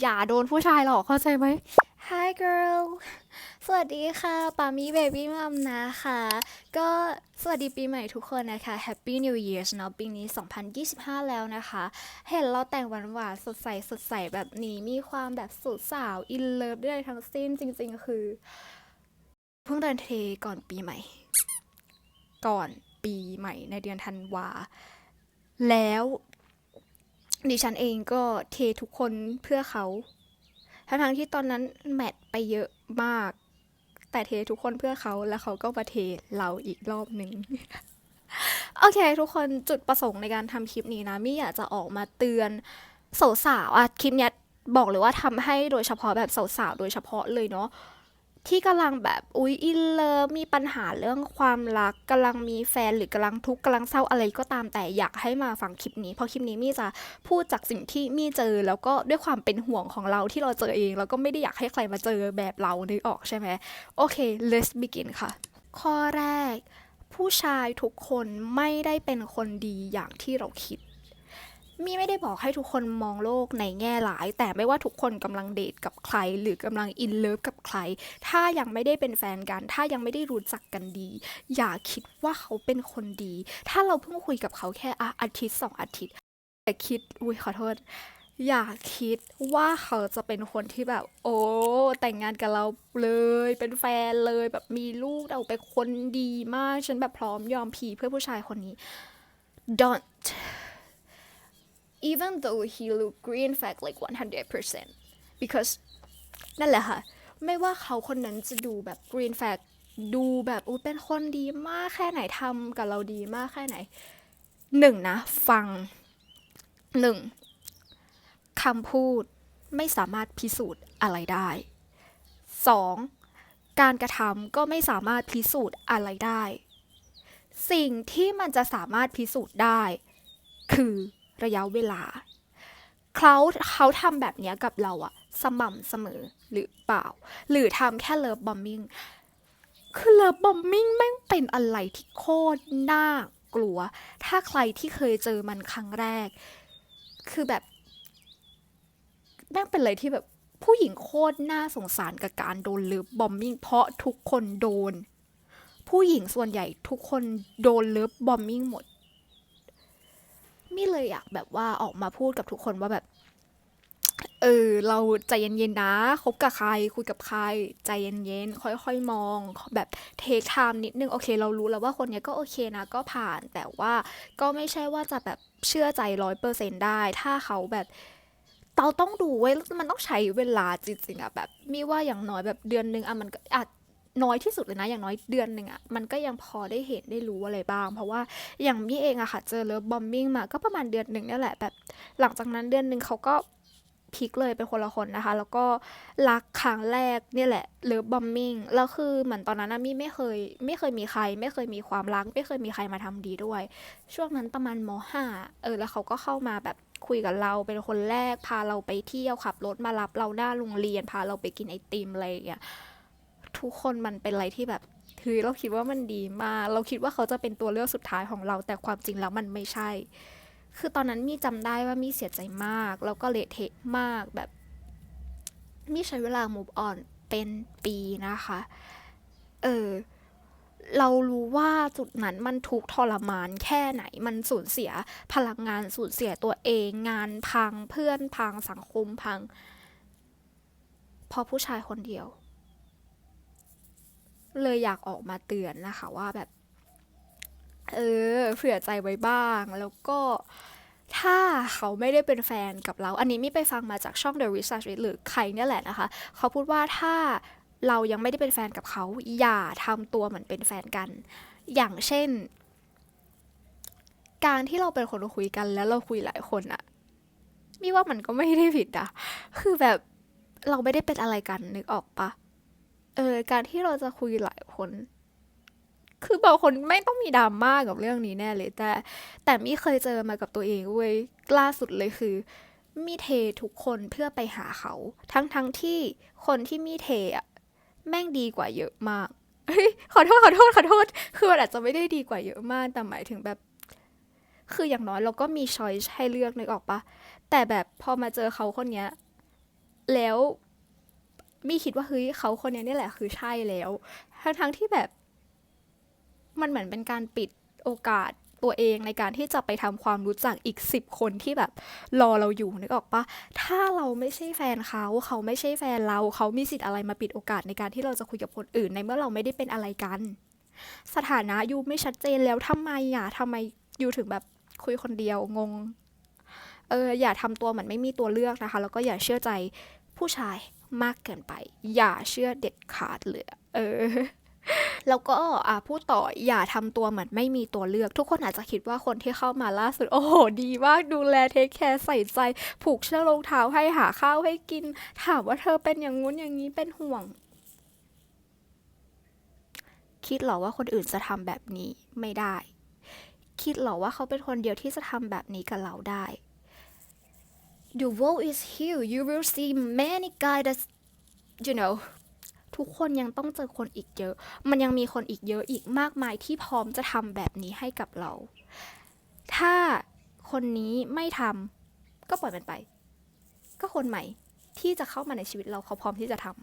อย่าโดนผู้ชายหลอกเข้าใจไหม Hi girl สวัสดีค่ะปามี่เบบี้มัมนะคะ ก็สวัสดีปีใหม่ทุกคนนะคะ Happy New Year เนาะปีนี้ 2025 แล้วนะคะ เห็นเราแต่งหวานๆสดใสสดใสแบบนี้มีความแบบสุดสาวอินเลิฟด้วยทั้งสิ้นจริงๆ คือ เพิ่งเดินเทก่อนปีใหม่ ก่อนปีใหม่ในเดือนธันวาแล้ว ดิฉันเองก็เททุกคนเพื่อเขา ทั้งๆที่ตอนนั้นแมทไปเยอะมาก แต่เททุกคนเพื่อเขาแล้วเขาก็มาเทเราอีกรอบหนึ่งโอเค ทุกคนจุดประสงค์ในการทำคลิปนี้นะมี่อยากจะออกมาเตือนสาวๆอะคลิปเนี้ยบอกเลยว่าทำให้โดยเฉพาะแบบสาวๆโดยเฉพาะเลยเนาะ ที่กำลังแบบอุ๊ยอินเลิฟมีปัญหาเรื่องความรักกำลังมีแฟนหรือกำลังทุกข์กำลังเศร้าอะไรก็ตามแต่อยากให้มาฟังคลิปนี้ เพราะคลิปนี้มี่จะพูดจากสิ่งที่มี่เจอแล้วก็ด้วยความเป็นห่วงของเราที่เราเจอเอง แล้วก็ไม่ได้อยากให้ใครมาเจอแบบเรานึกออกใช่ไหมโอเค let's begin ค่ะ ข้อแรก ผู้ชายทุกคนไม่ได้เป็นคนดีอย่างที่เราคิด มี่ไม่ได้บอกให้ทุกคนมองโลกในแง่ร้าย แต่ไม่ว่าทุกคนกำลังเดทกับใคร หรือกำลังอินเลิฟกับใคร ถ้ายังไม่ได้เป็นแฟนกัน ถ้ายังไม่ได้รู้จักกันดี อย่าคิดว่าเขาเป็นคนดี ถ้าเราเพิ่งคุยกับเขาแค่อะอาทิตย์สองอาทิตย์แต่คิดอุ้ยขอโทษอย่าคิดว่าเขาจะเป็นคนที่แบบ โอ้แต่งงานกับเราเลยเป็นแฟนเลยแบบมีลูกเราเป็นคนดีมาก ฉันแบบพร้อมยอมผีเพื่อผู้ชายคนนี้ don't even though he look green flag like 100% because นั่นแหละค่ะ ไม่ว่าเขาคนนั้นจะดูแบบ green flag ดูแบบอู้เป็นคนดีมากแค่ไหนทำกับเราดีมากแค่ไหนหนึ่งนะ ฟังหนึ่งคำพูดไม่สามารถพิสูจน์อะไรได้สองการกระทำก็ไม่สามารถพิสูจน์อะไรได้ สิ่งที่มันจะสามารถพิสูจน์ได้ คือ ระยะเวลาเขาเขาทำแบบนี้กับเราอะสม่ำเสมอหรือเปล่า หรือทำแค่เลิฟบอมมิงคือเลิฟบอมมิงแม่งเป็นอะไรที่โคตรน่ากลัว ถ้าใครที่เคยเจอมันครั้งแรก คือแบบแม่งเป็นอะไรที่แบบผู้หญิงโคตรน่าสงสารกับการโดนเลิฟบอมมิงเพราะทุกคนโดน ผู้หญิงส่วนใหญ่ทุกคนโดนเลิฟบอมมิงหมด มี่เลยอยากแบบว่าออกมาพูดกับทุกคนว่าแบบ เออ เราใจเย็นๆนะคบกับใคร คุยกับใคร ใจเย็นๆค่อยๆมอง แบบเทคไทม์นิดนึงโอเค เรารู้แล้วว่าคนเนี้ยก็โอเคนะ ก็ผ่านแต่ว่าก็ไม่ใช่ว่าจะแบบเชื่อใจร้อยเปอร์เซนได้ ถ้าเขาแบบเราต้องดูเว้มันต้องใช้เวลาจริงๆอะแบบมีว่าอย่างน้อยแบบเดือนนึงอะมันอาจ น้อยที่สุดเลยนะ อย่างน้อยเดือนหนึ่งอะมันก็ยังพอได้เห็นได้รู้อะไรบ้าง เพราะว่าอย่างมี่เองอะค่ะ เจอเลิฟบอมบิ้งมาก็ประมาณเดือนหนึ่งนี่แหละแบบ หลังจากนั้นเดือนหนึ่งเขาก็พลิกเลยเป็นคนละคนนะคะ แล้วก็รักครั้งแรกเนี่ยแหละเลิฟบอมบิ้งแล้วคือเหมือนตอนนั้นนะมี่ไม่เคย ไม่เคยมีใคร ไม่เคยมีความรัก ไม่เคยมีใครมาทำดีด้วย ช่วงนั้นประมาณมห้าเออแล้วเขาก็เข้ามาแบบคุยกับเราเป็นคนแรกพาเราไปเที่ยวขับรถมารับเราหน้าโรงเรียนพาเราไปกินไอติมอะไรอย่างเงี้ย ทุกคนมันเป็นอะไรที่แบบคือเราคิดว่ามันดีมา เราคิดว่าเขาจะเป็นตัวเลือกสุดท้ายของเรา แต่ความจริงแล้วมันไม่ใช่ คือตอนนั้นมี่จำได้ว่ามี่เสียใจมาก แล้วก็เละเทะมากแบบ มี่ใช้เวลา move on เป็นปีนะคะ เออ เรารู้ว่าจุดนั้นมันทุกทรมานแค่ไหน มันสูญเสียพลังงานสูญเสียตัวเอง งานพังเพื่อนพังสังคมพังพราะผู้ชายคนเดียว เลยอยากออกมาเตือนนะคะว่าแบบ เออเผื่อใจไว้บ้าง แล้วก็ถ้าเขาไม่ได้เป็นแฟนกับเรา อันนี้ม่ไปฟังมาจากช่อง The Research หรือใครเนี่ยแหละนะคะ เขาพูดว่าถ้าเรายังไม่ได้เป็นแฟนกับเขา อย่าทำตัวเหมือนเป็นแฟนกัน อย่างเช่น การที่เราเป็นคนคุยกันแล้วเราคุยหลายคนอะมีว่ามันก็ไม่ได้ผิดอะคือแบบเราไม่ได้เป็นอะไรกันนึกออกปะ เออการที่เราจะคุยหลายคน คือบางคนไม่ต้องมีดราม่ากับเรื่องนี้แน่เลย แต่ แต่มี่เคยเจอมากับตัวเองเว้ยล่าสุดเลยคือ มี่เททุกคนเพื่อไปหาเขา ทั้งทั้งที่คนที่มี่เทอะแม่งดีกว่าเยอะมากเฮ้ยขอโทษขอโทษขอโทษ คือมันอาจจะไม่ได้ดีกว่าเยอะมากแต่หมายถึงแบบ คืออย่างน้อยเราก็มีช้อยให้เลือกนึกออกปะแต่แบบพอมาเจอเขาคนเนี้ย แล้ว มี่คิดว่าเฮ้ยเขาคนนี้นี่แหละคือใช่แล้วทั้งทั้งๆที่แบบ มันเหมือนเป็นการปิดโอกาสตัวเองในการที่จะไปทำความรู้จักอีกสิบคนที่แบบรอเราอยู่นึกออกปะถ้าเราไม่ใช่แฟนเขาเขาไม่ใช่แฟนเรา เขามีสิทธิ์อะไรมาปิดโอกาสในการที่เราจะคุยกับคนอื่น ในเมื่อเราไม่ได้เป็นอะไรกัน สถานะยูไม่ชัดเจนแล้วทำไมอะทำไมยูถึงแบบคุยคนเดียวงง เอออย่าทำตัวเหมือนไม่มีตัวเลือกนะคะ แล้วก็อย่าเชื่อใจผู้ชาย มากเกินไป อย่าเชื่อเด็ดขาดเลยเออแล้วก็อะพูดต่ออย่าทำตัวเหมือนไม่มีตัวเลือก ทุกคนอาจจะคิดว่าคนที่เข้ามาล่าสุด โอ้โห ดีมากดูแลเทคแคร์ใส่ใจ ผูกเชือกรองเท้าให้หาข้าวให้กิน ถามว่าเธอเป็นอย่างงู้นอย่างนี้เป็นห่วง คิดหรอว่าคนอื่นจะทำแบบนี้ไม่ได้ คิดหรอว่าเขาเป็นคนเดียวที่จะทำแบบนี้กับเราได้ The world is huge you will see many guys that you know ทุกคนยังต้องเจอคนอีกเยอะ มันยังมีคนอีกเยอะอีกมากมายที่พร้อมจะทำแบบนี้ให้กับเรา ถ้าคนนี้ไม่ทำก็ปล่อยมันไป ก็คนใหม่ที่จะเข้ามาในชีวิตเราเขาพร้อมที่จะทำ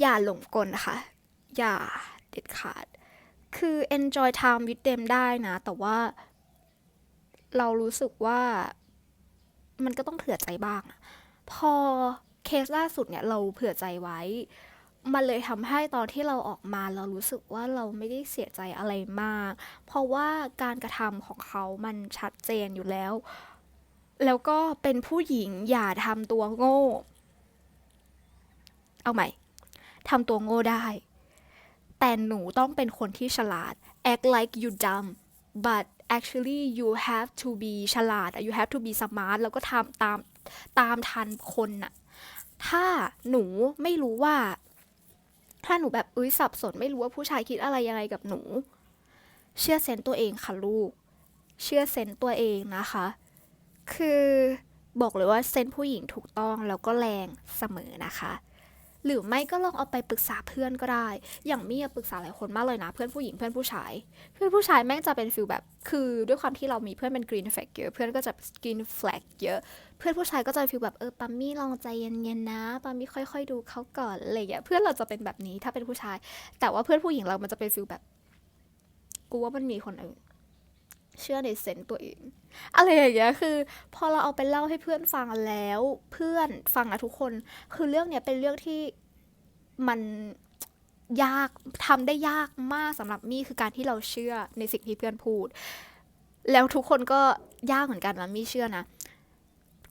อย่าหลงกลนะคะ อย่าเด็ดขาด คือ enjoy time with them ได้นะ แต่ว่า เรารู้สึกว่ามันก็ต้องเผื่อใจบ้าง พอเคสล่าสุดเนี่ยเราเผื่อใจไว้ มันเลยทำให้ตอนที่เราออกมาเรารู้สึกว่าเราไม่ได้เสียใจอะไรมาก เพราะว่าการกระทำของเขามันชัดเจนอยู่แล้ว แล้วก็เป็นผู้หญิงอย่าทำตัวโง่ เอาใหม่ทำตัวโง่ได้ แต่หนูต้องเป็นคนที่ฉลาด act like you dumb but actually you have to be ฉลาด you have to be smart แล้วก็ทำตามตามทันคนน่ะ ถ้าหนูไม่รู้ว่า ถ้าหนูแบบอุ้ยสับสนไม่รู้ว่าผู้ชายคิดอะไรยังไงกับหนู เชื่อเซนส์ตัวเองค่ะลูก เชื่อเซนส์ตัวเองนะคะ คือบอกเลยว่าเซนส์ผู้หญิงถูกต้องแล้วก็แรงเสมอนะคะ หรือไม่ก็ลองเอาไปปรึกษาเพื่อนก็ได้ อย่างมี่ปรึกษาหลายคนมากเลยนะ เพื่อนผู้หญิงเพื่อนผู้ชาย เพื่อนผู้ชายแม่งจะเป็นฟิลแบบ คือด้วยความที่เรามีเพื่อนเป็นกรีนแฟกเยอะ เพื่อนก็จะกรีนแฟลกเยอะ เพื่อนผู้ชายก็จะฟิลแบบเออปัมมี่ลองใจเย็นๆนะปัมมี่ค่อย ๆ ดูเขาก่อนอะไรอย่างเงี้ย เพื่อนเราจะเป็นแบบนี้ถ้าเป็นผู้ชาย แต่ว่าเพื่อนผู้หญิงเรามันจะเป็นฟิลแบบ กูว่ามันมีคนอื่น เชื่อในเซนส์ตัวเอง อะไรอย่างเงี้ยคือ พอเราเอาไปเล่าให้เพื่อนฟังแล้วเพื่อนฟังนะทุกคน คือเรื่องเนี้ยเป็นเรื่องที่มันยากทำได้ยากมากสำหรับมี่คือการที่เราเชื่อในสิ่งที่เพื่อนพูด แล้วทุกคนก็ยากเหมือนกันนะมี่เชื่อนะ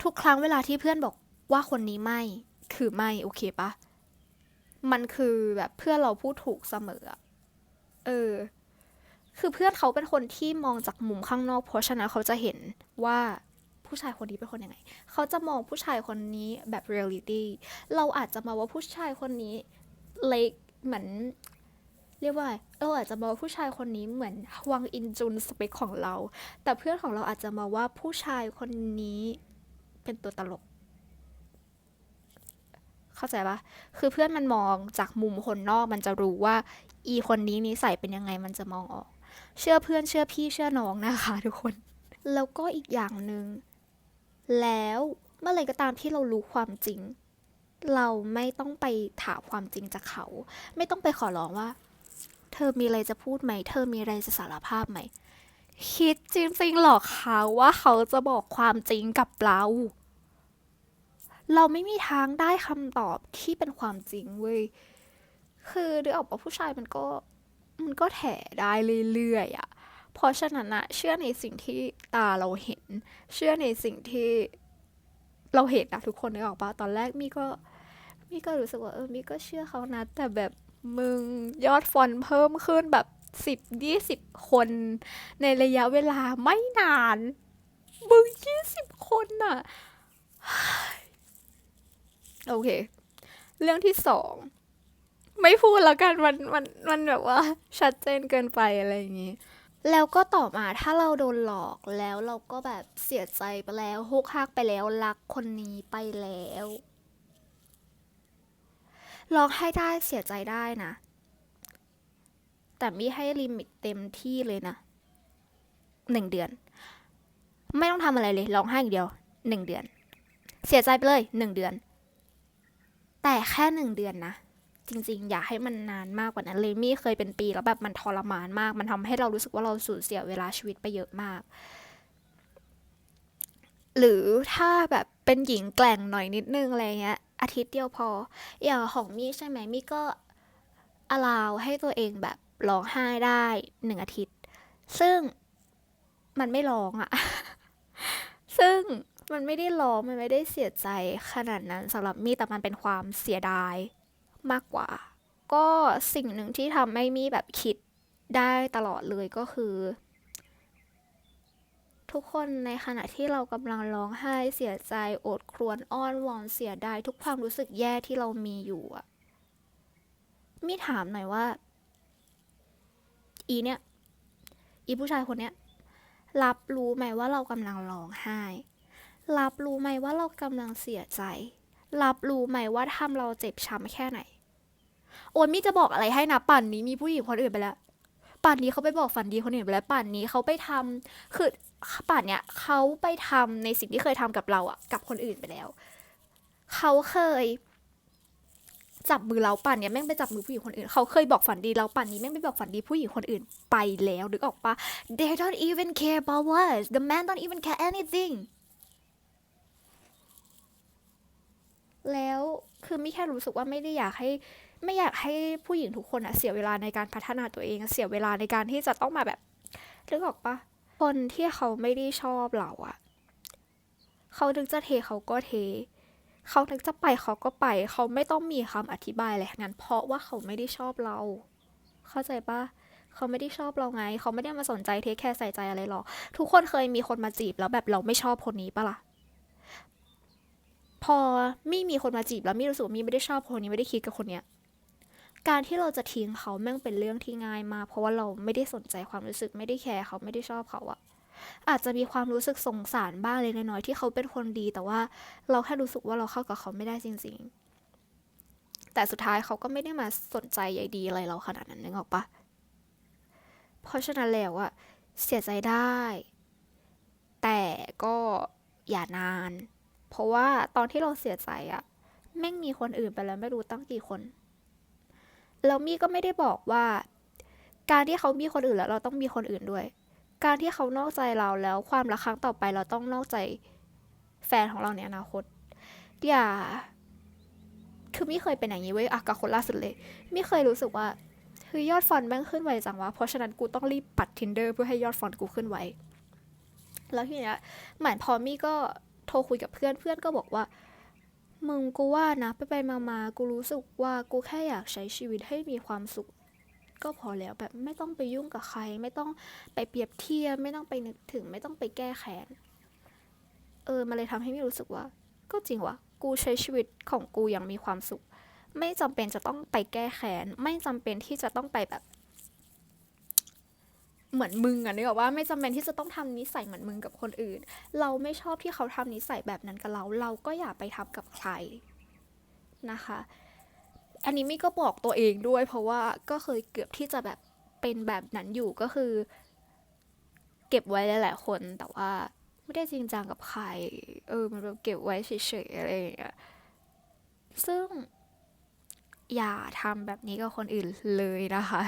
ทุกครั้งเวลาที่เพื่อนบอกว่าคนนี้ไม่ คือไม่โอเคปะมันคือแบบเพื่อนเราพูดถูกเสมอเออ คือเพื่อนเขาเป็นคนที่มองจากมุมข้างนอก เพราะฉะนั้นเขาจะเห็นว่าผู้ชายคนนี้เป็นคนยังไง เขาจะมองผู้ชายคนนี้แบบเรียลิตี้ เราอาจจะมองว่าผู้ชายคนนี้เล็กเหมือนเรียกว่าเราอาจจะมองว่าผู้ชายคนนี้เหมือนวังอินจุนสเปคของเรา แต่เพื่อนของเราอาจจะมองว่าผู้ชายคนนี้เป็นตัวตลก เข้าใจปะคือเพื่อนมันมองจากมุมคนนอกมันจะรู้ว่า อีคนนี้นิสัยเป็นยังไงมันจะมองออก เชื่อเพื่อนเชื่อพี่เชื่อน้องนะคะทุกคน แล้วก็อีกอย่างหนึ่งแล้วเมื่อไหรก็ตามที่เรารู้ความจริง เราไม่ต้องไปถามความจริงจากเขา ไม่ต้องไปขอร้องว่า เธอมีอะไรจะพูดไหม เธอมีอะไรจะสารภาพไหม คิดจริงๆหรอคะว่าเขาจะบอกความจริงกับเรา เราไม่มีทางได้คำตอบที่เป็นความจริงเว้ยคือเดี๋ยวออกว่าผู้ชายมันก็ มันก็แถได้เรื่อยๆอะเพราะฉะนั้นอะเชื่อในสิ่งที่ตาเราเห็น เชื่อในสิ่งที่เราเห็นอะทุกคนนึกออกปะตอนแรกมีก็มีก็รู้สึกว่าเออมีก็เชื่อเขานะ แต่แบบมึงยอดฟอนต์เพิ่มขึ้นแบบสิบยี่สิบคน ในระยะเวลาไม่นาน มึงยี่สิบคนน่ะโอเค เรื่องที่สอง ไม่พูดแล้วกันมันมันมันแบบว่า ชัดเจนเกินไปอะไรอย่างงี้ แล้วก็ต่อมาถ้าเราโดนหลอกแล้วเราก็แบบเสียใจไปแล้วฮกฮักไปแล้วรักคนนี้ไปแล้วร้องไห้ได้เสียใจได้นะ แต่ไม่ให้ลิมิตเต็มที่เลยนะหนึ่งเดือน ไม่ต้องทำอะไรเลยร้องไห้อย่างเดียวหนึ่งเดือน เสียใจไปเลยหนึ่งเดือน แต่แค่หนึ่งเดือนนะ จริงๆ อย่าให้มันนานมากกว่านั้นเลยมี่เคยเป็นปีแล้วแบบมันทรมานมาก มันทำให้เรารู้สึกว่าเราสูญเสียเวลาชีวิตไปเยอะมาก หรือถ้าแบบเป็นหญิงแกล่งหน่อยนิดนึงอะไรเงี้ย อาทิตย์เดียวพอ อย่างของมี่ใช่ไหมมี่ก็อลาวให้ตัวเองแบบร้องไห้ได้หนึ่งอาทิตย์ ซึ่งมันไม่ร้องอะซึ่งมันไม่ได้ร้องมันไม่ได้เสียใจขนาดนั้นสำหรับมี่แต่มันเป็นความเสียดาย มากกว่า ก็สิ่งหนึ่งที่ทำให้มี่แบบคิดได้ตลอดเลยก็คือ ทุกคนในขณะที่เรากำลังร้องไห้เสียใจโอดครวญอ้อนวอนเสียดายทุกความรู้สึกแย่ที่เรามีอยู่อะมี่ถามหน่อยว่า อีเนี่ย อีผู้ชายคนเนี้ยรับรู้ไหมว่าเรากำลังร้องไห้ รับรู้ไหมว่าเรากำลังเสียใจ รับรู้ไหมว่าทำเราเจ็บช้ำแค่ไหน โอนมี่จะบอกอะไรให้นะป่านนี้มีผู้หญิงคนอื่นไปแล้ว ป่านนี้เขาไปบอกฝันดีคนอื่นไปแล้ว ป่านนี้เขาไปทำคือป่านเนี้ยเขาไปทำในสิ่งที่เคยทำกับเราอะกับคนอื่นไปแล้ว เขาเคย จับมือเราป่านเนี้ยแม่งไปจับมือผู้หญิงคนอื่น เขาเคยบอกฝันดีเราป่านนี้แม่งไปบอกฝันดีผู้หญิงคนอื่นไปแล้วนึกออกปะ they don't even care about us the man don't even care anything แล้วคือไม่แค่รู้สึกว่าไม่ได้อยากให้ ไม่อยากให้ผู้หญิงทุกคนอะเสียเวลาในการพัฒนาตัวเอง เสียเวลาในการที่จะต้องมาแบบนึกออกปะคนที่เขาไม่ได้ชอบเราอะเขานึกจะเทเขาก็เท เขานึกจะไปเขาก็ไป เขาไม่ต้องมีคำอธิบายอะไรทั้งนั้นเพราะว่าเขาไม่ได้ชอบเรา เข้าใจปะเขาไม่ได้ชอบเราไง เขาไม่ได้มาสนใจเทคแคร์ใส่ใจอะไรหรอก ทุกคนเคยมีคนมาจีบแล้วแบบเราไม่ชอบคนนี้ปะล่ะ พอไม่มีคนมาจีบแล้วไม่รู้สึกว่ามีไม่ได้ชอบคนนี้ไม่ได้คิดกับคนเนี้ย การที่เราจะทิ้งเขาแม่งเป็นเรื่องที่ง่ายมากเพราะว่าเราไม่ได้สนใจความรู้สึกไม่ได้แคร์เขาไม่ได้ชอบเขาอะอาจจะมีความรู้สึกสงสารบ้างเล็กน้อยที่เขาเป็นคนดี แต่ว่าเราแค่รู้สึกว่าเราเข้ากับเขาไม่ได้จริง ๆ แต่สุดท้ายเขาก็ไม่ได้มาสนใจใยดีอะไรเราขนาดนั้นนึกออกปะเพราะฉะนั้นแล้วอะเสียใจได้ แต่ก็อย่านาน เพราะว่าตอนที่เราเสียใจอะแม่งมีคนอื่นไปแล้วไม่รู้ตั้งกี่คน แล้วมี่ก็ไม่ได้บอกว่า การที่เขามีคนอื่นแล้วเราต้องมีคนอื่นด้วย การที่เขานอกใจเราแล้วความรักครั้งต่อไปเราต้องนอกใจแฟนของเราในอนาคต อย่า คือไม่เคยเป็นอย่างนี้เว้ยอะกับคนล่าสุดเลยไม่เคยรู้สึกว่าคือยอดฟอนแม่งขึ้นไวจังวะ เพราะฉะนั้นกูต้องรีบปัด tinder เพื่อให้ยอดฟอนกูขึ้นไว แล้วทีเนี้ยเหมือนพอมี่ก็โทรคุยกับเพื่อน เพื่อนก็บอกว่า มึงกูว่านะไปไปมามากูรู้สึกว่ากูแค่อยากใช้ชีวิตให้มีความสุข ก็พอแล้วแบบไม่ต้องไปยุ่งกับใคร ไม่ต้องไปเปรียบเทียบไม่ต้องไปนึกถึง ไม่ต้องไปแก้แค้นเออมันเลยทำให้มี่รู้สึกว่า ก็จริงว่ะกูใช้ชีวิตของกูอย่างมีความสุข ไม่จำเป็นจะต้องไปแก้แค้นไม่จำเป็นที่จะต้องไปแบบ เหมือนมึงอะนึกออกว่าไม่จำเป็นที่จะต้องทำนิสัยเหมือนมึงกับคนอื่น เราไม่ชอบที่เขาทำนิสัยแบบนั้นกับเรา เราก็อย่าไปทำกับใครนะคะ อันนี้มี่ก็บอกตัวเองด้วย เพราะว่าก็เคยเกือบที่จะแบบเป็นแบบนั้นอยู่ก็คือ เก็บไว้หลายๆคนแต่ว่าไม่ได้จริงจังกับใคร เออ มันแบบเก็บไว้เฉยๆอะไรอย่างเงี้ย ซึ่งอย่าทำแบบนี้กับคนอื่นเลยนะคะ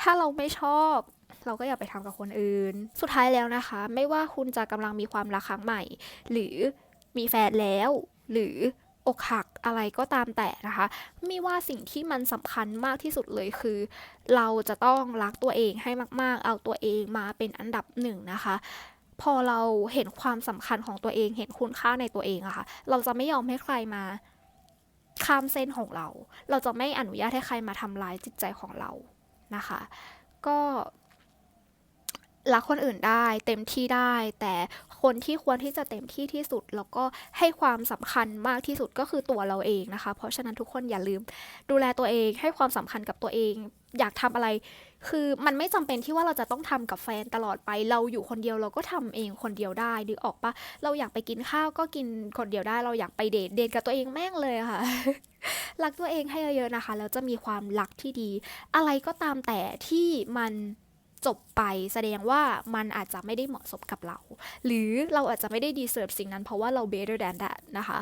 ถ้าเราไม่ชอบเราก็อย่าไปทำกับคนอื่น สุดท้ายแล้วนะคะ ไม่ว่าคุณจะกำลังมีความรักครั้งใหม่ หรือมีแฟนแล้ว หรืออกหักอะไรก็ตามแต่นะคะไม่ว่าสิ่งที่มันสำคัญมากที่สุดเลยคือ เราจะต้องรักตัวเองให้มาก ๆ เอาตัวเองมาเป็นอันดับหนึ่งนะคะ พอเราเห็นความสำคัญของตัวเองเห็นคุณค่าในตัวเองอะคะ่ะ เราจะไม่ยอมให้ใครมาข้ามเส้นของเรา เราจะไม่อนุญาตให้ใครมาทำร้ายจิตใจของเรานะคะ ก็ รักคนอื่นได้เต็มที่ได้ แต่คนที่ควรที่จะเต็มที่ที่สุด แล้วก็ให้ความสำคัญมากที่สุดก็คือตัวเราเองนะคะ เพราะฉะนั้นทุกคนอย่าลืมดูแลตัวเองให้ความสำคัญกับตัวเอง อยากทำอะไร คือมันไม่จำเป็นที่ว่าเราจะต้องทำกับแฟนตลอดไป เราอยู่คนเดียวเราก็ทำเองคนเดียวได้นึกออกปะเราอยากไปกินข้าวก็กินคนเดียวได้ เราอยากไปเดทเดทกับตัวเองแม่งเลยค่ะรักตัวเองให้เยอะๆนะคะแล้วจะมีความรักที่ดี อะไรก็ตามแต่ที่มัน จบไปแสดงว่ามันอาจจะไม่ได้เหมาะสมกับเรา หรือเราอาจจะไม่ได้ดีเซิร์ฟสิ่งนั้นเพราะว่าเรา better than that นะคะ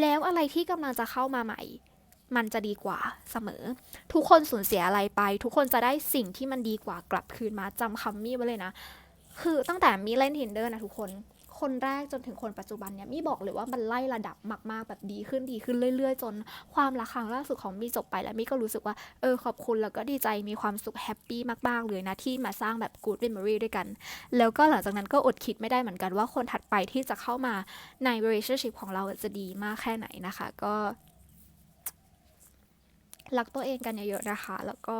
แล้วอะไรที่กำลังจะเข้ามาใหม่ มันจะดีกว่าเสมอ ทุกคนสูญเสียอะไรไป ทุกคนจะได้สิ่งที่มันดีกว่ากลับคืนมาจำคำมี่ไว้เลยนะ คือตั้งแต่มีเล่น Tinder นะทุกคน คนแรกจนถึงคนปัจจุบันเนี่ยมี่บอกเลยว่ามันไล่ระดับมากๆแบบดีขึ้นดีขึ้นเรื่อย ๆ จนความรักครั้งล่าสุดของมี่จบไปแล้วมี่ก็รู้สึกว่าเออขอบคุณแล้วก็ดีใจมีความสุขแฮปปี้มากๆเลยนะที่มาสร้างแบบ good memory ด้วยกัน แล้วก็หลังจากนั้นก็อดคิดไม่ได้เหมือนกันว่าคนถัดไปที่จะเข้ามาใน relationship ของเราจะดีมากแค่ไหนนะคะ ก็รักตัวเองกันเยอะๆนะคะ แล้วก็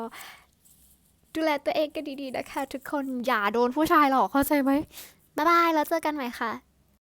ดูแลตัวเองกันดีๆนะคะ ทุกคนอย่าโดนผู้ชายหลอกเข้าใจไหม บ๊ายบาย แล้วเจอกันใหม่ค่ะ